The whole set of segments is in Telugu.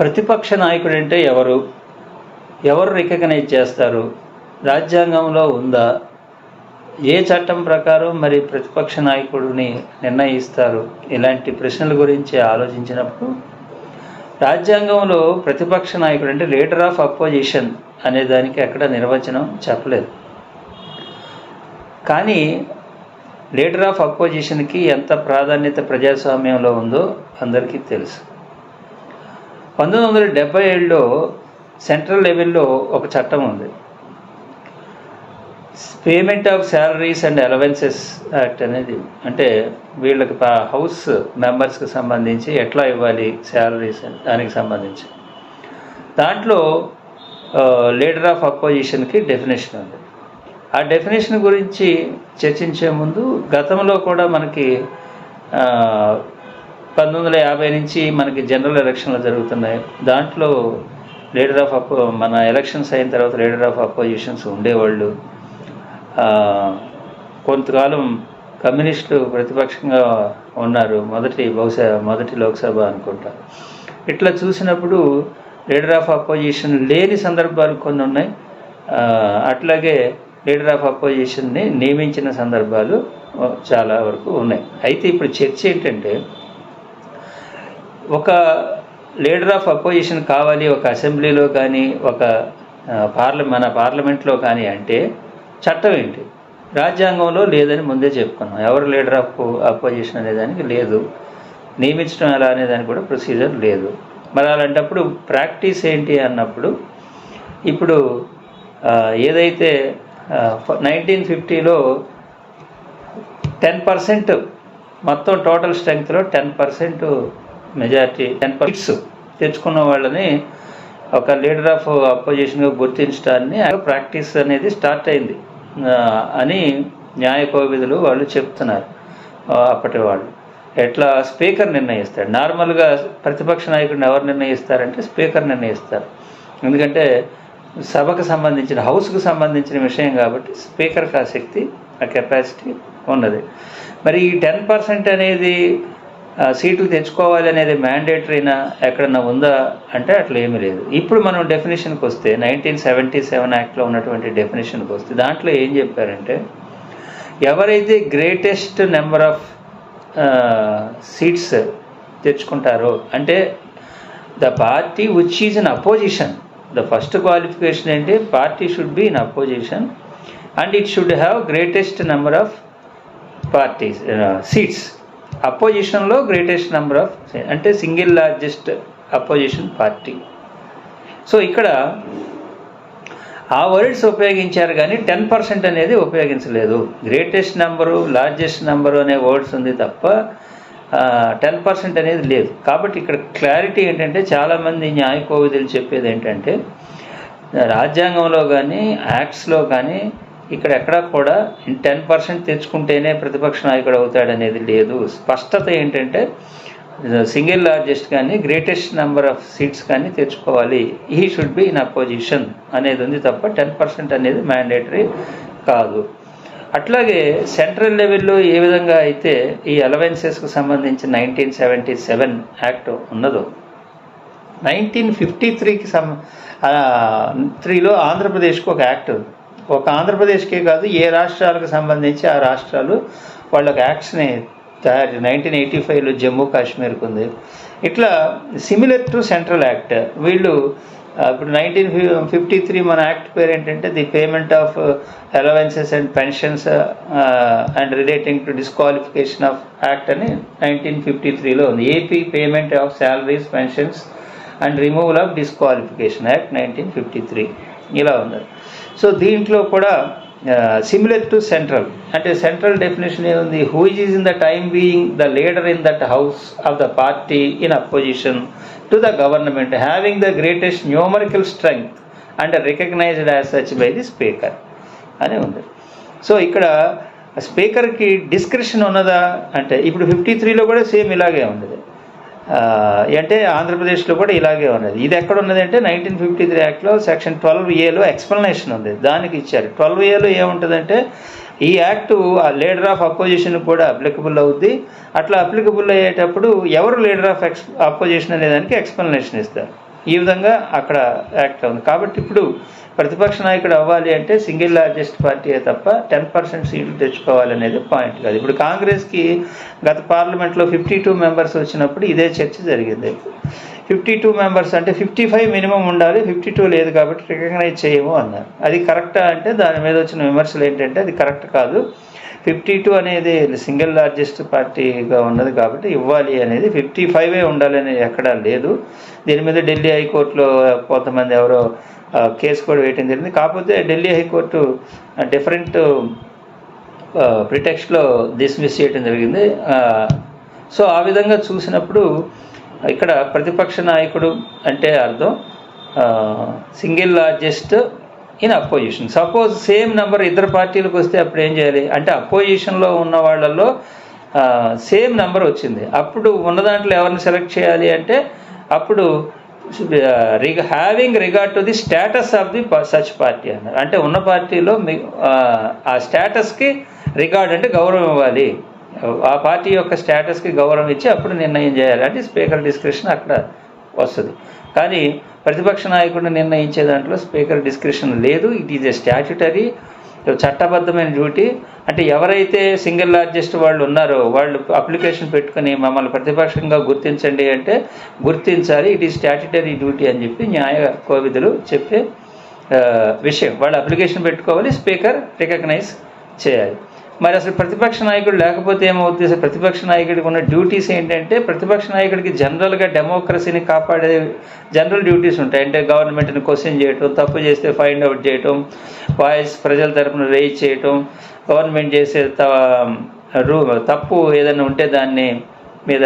ప్రతిపక్ష నాయకుడు అంటే ఎవరు? ఎవరు రికగ్నైజ్ చేస్తారు? రాజ్యాంగంలో ఉందా? ఏ చట్టం ప్రకారం మరి ప్రతిపక్ష నాయకుడిని నిర్ణయిస్తారు? ఇలాంటి ప్రశ్నల గురించి ఆలోచించినప్పుడు రాజ్యాంగంలో ప్రతిపక్ష నాయకుడు అంటే లీడర్ ఆఫ్ అపోజిషన్ అనే దానికి అక్కడ నిర్వచనం చెప్పలేదు. కానీ లీడర్ ఆఫ్ అపోజిషన్కి ఎంత ప్రాధాన్యత ప్రజాస్వామ్యంలో ఉందో అందరికీ తెలుసు. పంతొమ్మిది వందల డెబ్బై ఏడులో సెంట్రల్ లెవెల్లో ఒక చట్టం ఉంది. Payment of salaries and allowances act అనేది అంటే వీళ్ళకి హౌస్ మెంబర్స్కి సంబంధించి ఎట్లా ఇవ్వాలి శాలరీస్ దానికి సంబంధించి. దాంట్లో లీడర్ ఆఫ్ అపోజిషన్కి డెఫినేషన్ ఉంది. ఆ డెఫినేషన్ గురించి చర్చించే ముందు గతంలో కూడా మనకి పంతొమ్మిది వందల యాభై నుంచి మనకి జనరల్ ఎలక్షన్లు జరుగుతున్నాయి. దాంట్లో లీడర్ ఆఫ్ అపో మన ఎలక్షన్స్ అయిన తర్వాత లీడర్ ఆఫ్ అపోజిషన్స్ ఉండేవాళ్ళు. కొంతకాలం కమ్యూనిస్టులు ప్రతిపక్షంగా ఉన్నారు. మొదటి బహుశా మొదటి లోక్సభ అనుకుంటా. ఇట్లా చూసినప్పుడు లీడర్ ఆఫ్ అపోజిషన్ లేని సందర్భాలు కొన్ని ఉన్నాయి. అట్లాగే లీడర్ ఆఫ్ అపోజిషన్ని నియమించిన సందర్భాలు చాలా వరకు ఉన్నాయి. అయితే ఇప్పుడు చర్చ ఏంటంటే ఒక లీడర్ ఆఫ్ అపోజిషన్ కావాలి ఒక అసెంబ్లీలో కానీ ఒక పార్ల మన పార్లమెంట్లో కానీ అంటే చట్టం ఏంటి? రాజ్యాంగంలో లేదని ముందే చెప్పుకున్నాం. ఎవరు లీడర్ ఆఫ్ అపోజిషన్ అనేదానికి లేదు. నియమించడం ఎలా అనేదానికి కూడా ప్రొసీజర్ లేదు. మరి అలాంటప్పుడు ప్రాక్టీస్ ఏంటి అన్నప్పుడు ఇప్పుడు ఏదైతే నైన్టీన్ ఫిఫ్టీలో టెన్ పర్సెంట్ మొత్తం total స్ట్రెంగ్త్లో ten percent majority ten percents తెచ్చుకున్న వాళ్ళని ఒక లీడర్ ఆఫ్ అపోజిషన్గా గుర్తించడాన్ని ప్రాక్టీస్ అనేది స్టార్ట్ అయింది. అని న్యాయ కోవిధులు వాళ్ళు చెప్తున్నారు. అప్పటి వాళ్ళు. ఎట్లా? స్పీకర్ నిర్ణయిస్తాడు. నార్మల్గా ప్రతిపక్ష నాయకుడిని ఎవరు నిర్ణయిస్తారంటే స్పీకర్ నిర్ణయిస్తారు. ఎందుకంటే సభకు సంబంధించిన హౌస్కు సంబంధించిన విషయం కాబట్టి స్పీకర్కి ఆ శక్తి ఆ కెపాసిటీ ఉన్నది. మరి ఈ టెన్ పర్సెంట్ అనేది సీట్లు తెచ్చుకోవాలి అనేది మ్యాండేటరీనా ఎక్కడన్నా ఉందా అంటే అట్లా ఏమీ లేదు. ఇప్పుడు మనం డెఫినేషన్కి వస్తే నైన్టీన్ సెవెంటీ సెవెన్ యాక్ట్లో ఉన్నటువంటి డెఫినేషన్కి వస్తే దాంట్లో ఏం చెప్పారంటే ఎవరైతే గ్రేటెస్ట్ నెంబర్ ఆఫ్ సీట్స్ తెచ్చుకుంటారో అంటే the party which is in opposition the first qualification ఏంటి? Party should be in opposition and it should have greatest number of parties seats అపోజిషన్లో గ్రేటెస్ట్ నెంబర్ ఆఫ్ అంటే single largest opposition party so ఇక్కడ ఆ వర్డ్స్ ఉపయోగించారు కానీ టెన్ పర్సెంట్ అనేది ఉపయోగించలేదు. గ్రేటెస్ట్ నెంబరు లార్జెస్ట్ నెంబరు అనే వర్డ్స్ ఉంది తప్ప టెన్ పర్సెంట్ అనేది లేదు. కాబట్టి ఇక్కడ క్లారిటీ ఏంటంటే చాలామంది న్యాయ కోవిధులు చెప్పేది ఏంటంటే రాజ్యాంగంలో కానీ యాక్ట్స్లో కానీ ఇక్కడ ఎక్కడా కూడా టెన్ పర్సెంట్ తెచ్చుకుంటేనే ప్రతిపక్ష నాయకుడు అవుతాడనేది లేదు. స్పష్టత ఏంటంటే సింగిల్ లార్జెస్ట్ కానీ గ్రేటెస్ట్ నెంబర్ ఆఫ్ సీట్స్ కానీ తెచ్చుకోవాలి. He should be in opposition అనేది ఉంది తప్ప టెన్ పర్సెంట్ అనేది మ్యాండేటరీ కాదు. అట్లాగే సెంట్రల్ లెవెల్లో ఏ విధంగా అయితే ఈ అలవెన్సెస్కు సంబంధించి నైన్టీన్ సెవెంటీ సెవెన్ యాక్ట్ ఉన్నదో నైన్టీన్ ఫిఫ్టీ త్రీకి సం త్రీలో ఆంధ్రప్రదేశ్కి ఒక యాక్ట్ ఉంది ఒక ఆంధ్రప్రదేశ్కే కాదు ఏ రాష్ట్రాలకు సంబంధించి ఆ రాష్ట్రాలు వాళ్ళకి ఒక యాక్ట్స్ని తయారు నైన్టీన్ ఎయిటీ ఫైవ్లో జమ్మూ కాశ్మీర్కి ఉంది. ఇట్లా సిమిలర్ టు సెంట్రల్ యాక్ట్ వీళ్ళు ఇప్పుడు నైన్టీన్ ఫిఫ్టీ త్రీ మన యాక్ట్ పేరు ఏంటంటే the payment of allowances and pensions and relating to disqualification of act అని నైన్టీన్ ఫిఫ్టీ త్రీలో ఉంది. AP payment of salaries pensions and removal of disqualification act nineteen fifty three. ఇలా ఉంది సో దీంట్లో కూడా సిమిలర్ టు సెంట్రల్ అంటే సెంట్రల్ డెఫినేషన్ ఏముంది? Who is in the time being the leader in that house of the party in opposition to the government having the greatest numerical strength and recognised as such by the speaker అని ఉంది. సో ఇక్కడ స్పీకర్కి డిస్క్రిప్షన్ ఉన్నదా? అంటే ఇప్పుడు ఫిఫ్టీ త్రీలో కూడా సేమ్ ఇలాగే ఉండదు. అంటే ఆంధ్రప్రదేశ్లో కూడా ఇలాగే ఉన్నది. ఇది ఎక్కడ ఉన్నది అంటే నైన్టీన్ ఫిఫ్టీ త్రీ యాక్ట్లో సెక్షన్ ట్వెల్వ్ ఏలో ఎక్స్ప్లెనేషన్ ఉంది. దానికి ఇచ్చారు. ట్వెల్వ్ ఏలో ఏముంటుందంటే ఈ యాక్ట్ ఆ లీడర్ ఆఫ్ అపోజిషన్ కూడా అప్లికబుల్ అవుద్ది. అట్లా అప్లికబుల్ అయ్యేటప్పుడు ఎవరు లీడర్ ఆఫ్ ఎక్స్ అపోజిషన్ అనే దానికి ఎక్స్ప్లెనేషన్ ఇస్తారు. ఈ విధంగా అక్కడ యాక్ట్ అవుతుంది కాబట్టి ఇప్పుడు ప్రతిపక్ష నాయకుడు అవ్వాలి అంటే సింగిల్ లార్జెస్ట్ పార్టీయే తప్ప టెన్ పర్సెంట్ సీట్లు తెచ్చుకోవాలనేది పాయింట్ కాదు. ఇప్పుడు కాంగ్రెస్కి గత పార్లమెంట్లో ఫిఫ్టీ టూ మెంబర్స్ వచ్చినప్పుడు ఇదే చర్చ జరిగింది. ఫిఫ్టీ టూ మెంబర్స్ అంటే ఫిఫ్టీ ఫైవ్ మినిమం ఉండాలి ఫిఫ్టీ టూ లేదు కాబట్టి రికగ్నైజ్ చేయము అన్నారు. అది కరెక్టా అంటే దాని మీద వచ్చిన విమర్శలు ఏంటంటే అది కరెక్ట్ కాదు. ఫిఫ్టీ టూ అనేది సింగిల్ లార్జెస్ట్ పార్టీగా ఉన్నది కాబట్టి ఇవ్వాలి అనేది ఫిఫ్టీ ఫైవే ఉండాలని ఎక్కడా లేదు. దీని మీద ఢిల్లీ హైకోర్టులో కొంతమంది ఎవరో కేసు కూడా వేయటం జరిగింది. కాకపోతే ఢిల్లీ హైకోర్టు డిఫరెంట్ ప్రిటెక్స్ట్లో డిస్మిస్ చేయడం జరిగింది. సో ఆ విధంగా చూసినప్పుడు ఇక్కడ ప్రతిపక్ష నాయకుడు అంటే అర్థం single largest in opposition suppose same number ఇద్దరు పార్టీలకు వస్తే అప్పుడు ఏం చేయాలి? అంటే అపోజిషన్లో ఉన్న వాళ్ళల్లో సేమ్ నెంబర్ వచ్చింది. అప్పుడు ఉన్న దాంట్లో ఎవరిని సెలెక్ట్ చేయాలి అంటే అప్పుడు రిగ having regard to the status of the such party అన్నారు. అంటే ఉన్న పార్టీలో మీ ఆ, స్టేటస్కి రిగార్డ్ అంటే గౌరవం ఇవ్వాలి. ఆ పార్టీ యొక్క స్టేటస్కి గౌరవం ఇచ్చి అప్పుడు నిర్ణయం చేయాలి. అంటే స్పీకర్ డిస్క్రిప్షన్ అక్కడ వస్తుంది. కానీ ప్రతిపక్ష నాయకుడిని నిర్ణయించే దాంట్లో స్పీకర్ డిస్క్రిప్షన్ లేదు. ఇట్ ఈజ్ ఎ స్టాచ్యుటరీ చట్టబద్ధమైన డ్యూటీ. అంటే ఎవరైతే సింగిల్ లార్జెస్ట్ వాళ్ళు ఉన్నారో వాళ్ళు అప్లికేషన్ పెట్టుకుని మమ్మల్ని ప్రతిపక్షంగా గుర్తించండి అంటే గుర్తించాలి. ఇట్ ఈజ్ స్టాచ్యుటరీ డ్యూటీ అని చెప్పి న్యాయ కోవిధులు చెప్పే విషయం. వాళ్ళు అప్లికేషన్ పెట్టుకోవాలి స్పీకర్ రికగ్నైజ్ చేయాలి. మరి అసలు ప్రతిపక్ష నాయకుడు లేకపోతే ఏమవుతుంది అసలు ప్రతిపక్ష నాయకుడికి ఉన్న డ్యూటీస్ ఏంటంటే ప్రతిపక్ష నాయకుడికి జనరల్గా డెమోక్రసీని కాపాడే జనరల్ డ్యూటీస్ ఉంటాయి. అంటే గవర్నమెంట్ని క్వశ్చన్ చేయటం తప్పు చేస్తే ఫైండ్ అవుట్ చేయటం వాయిస్ ప్రజల తరపున రేజ్ చేయటం గవర్నమెంట్ చేసే త- రూ తప్పు ఏదైనా ఉంటే దాన్ని మీద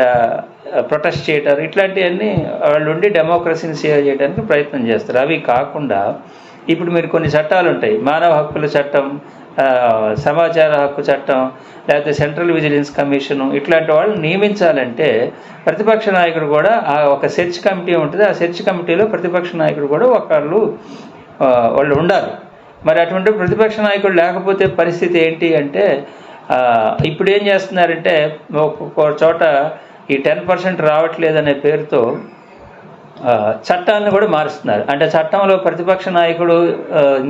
ప్రొటెస్ట్ చేయటం ఇట్లాంటివన్నీ వాళ్ళు ఉండి డెమోక్రసీని సేవ్ చేయడానికి ప్రయత్నం చేస్తారు. అవి కాకుండా ఇప్పుడు మీరు కొన్ని చట్టాలు ఉంటాయి మానవ హక్కుల చట్టం సమాచార హక్కు చట్టం లేకపోతే సెంట్రల్ విజిలెన్స్ కమిషను ఇట్లాంటి వాళ్ళని నియమించాలంటే ప్రతిపక్ష నాయకుడు కూడా ఆ ఒక సెర్చ్ కమిటీ ఉంటుంది. ఆ సెర్చ్ కమిటీలో ప్రతిపక్ష నాయకుడు కూడా ఒకళ్ళు వాళ్ళు ఉండాలి. మరి అటువంటి ప్రతిపక్ష నాయకుడు లేకపోతే పరిస్థితి ఏంటి అంటే ఇప్పుడు ఏం చేస్తున్నారంటే ఒక్కొక్క చోట ఈ టెన్ పర్సెంట్ రావట్లేదనే పేరుతో చట్టాలను కూడా మారుస్తున్నారు. అంటే చట్టంలో ప్రతిపక్ష నాయకుడు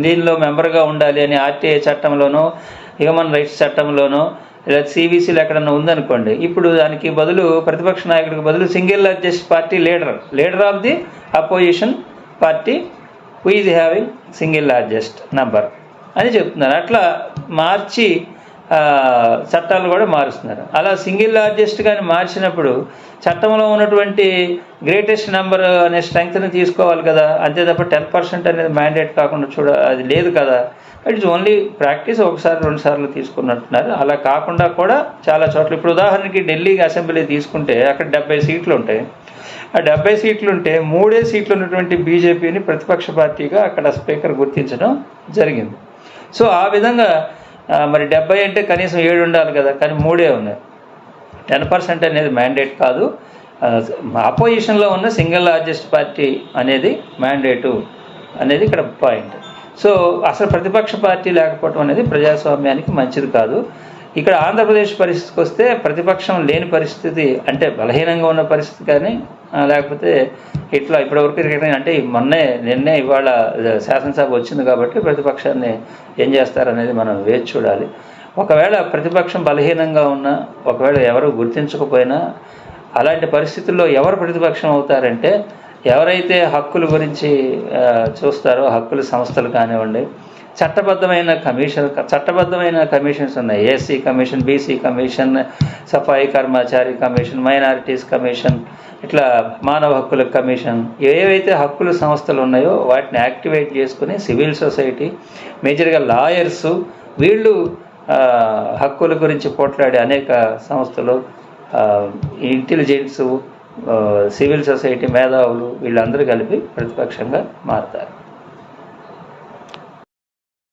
దీనిలో మెంబర్గా ఉండాలి అని ఆర్టీఐ చట్టంలోనో హ్యూమన్ రైట్స్ చట్టంలోనో లేదా సిబిసిలో ఎక్కడన్నా ఉందనుకోండి ఇప్పుడు దానికి బదులు ప్రతిపక్ష నాయకుడికి బదులు single largest party leader. Leader of the opposition party who is having single largest number అని చెప్తున్నారు. అట్లా మార్చి చట్టాలు కూడా మారుస్తున్నారు. అలా సింగిల్ లార్జెస్ట్ కానీ మార్చినప్పుడు చట్టంలో ఉన్నటువంటి గ్రేటెస్ట్ నెంబర్ అనే స్ట్రెంగ్త్ని తీసుకోవాలి కదా. అంతే తప్ప టెన్ పర్సెంట్ అనేది మ్యాండేట్ కాకుండా చూడ అది లేదు కదా. ఇట్స్ ఓన్లీ ప్రాక్టీస్ ఒకసారి రెండు సార్లు తీసుకున్నట్టున్నారు. అలా కాకుండా కూడా చాలా చోట్ల ఇప్పుడు ఉదాహరణకి ఢిల్లీ అసెంబ్లీ తీసుకుంటే అక్కడ డెబ్బై సీట్లు ఉంటాయి. ఆ డెబ్బై సీట్లు ఉంటే మూడే సీట్లు ఉన్నటువంటి బీజేపీని ప్రతిపక్ష పార్టీగా అక్కడ స్పీకర్ గుర్తించడం జరిగింది. సో ఆ విధంగా మరి డెబ్బై అంటే కనీసం ఏడు ఉండాలి కదా కానీ మూడే ఉన్నాయి. టెన్ పర్సెంట్ అనేది మ్యాండేట్ కాదు. అపోజిషన్లో ఉన్న సింగిల్ లార్జెస్ట్ పార్టీ అనేది మ్యాండేటు అనేది ఇక్కడ పాయింట్ సో అసలు ప్రతిపక్ష పార్టీ లేకపోవడం అనేది ప్రజాస్వామ్యానికి మంచిది కాదు. ఇక్కడ ఆంధ్రప్రదేశ్ పరిస్థితికి వస్తే ప్రతిపక్షం లేని పరిస్థితి అంటే బలహీనంగా ఉన్న పరిస్థితి కానీ లేకపోతే ఇట్లా ఇప్పటివరకు అంటే మొన్నే నిన్నే ఇవాళ శాసనసభ వచ్చింది కాబట్టి ప్రతిపక్షాన్ని ఏం చేస్తారనేది మనం వేచి చూడాలి. ఒకవేళ ప్రతిపక్షం బలహీనంగా ఉన్నా ఒకవేళ ఎవరు గుర్తించకపోయినా అలాంటి పరిస్థితుల్లో ఎవరు ప్రతిపక్షం అవుతారంటే ఎవరైతే హక్కుల గురించి చూస్తారో హక్కుల సంస్థలు కానివ్వండి చట్టబద్ధమైన కమిషన్ చట్టబద్ధమైన కమిషన్స్ ఉన్నాయి. ఏసీ కమిషన్ బీసీ కమిషన్ సఫాయి కర్మచారి కమిషన్ మైనారిటీస్ కమిషన్ ఇట్లా మానవ హక్కుల కమిషన్. ఏవైతే హక్కుల సంస్థలు ఉన్నాయో వాటిని యాక్టివేట్ చేసుకుని సివిల్ సొసైటీ మేజర్గా లాయర్సు వీళ్ళు హక్కుల గురించి పోట్లాడే అనేక సంస్థలు ఇంటెలిజెన్స్ సివిల్ సొసైటీ మేధావులు వీళ్ళందరూ కలిపి ప్రతిపక్షంగా మారుతారు.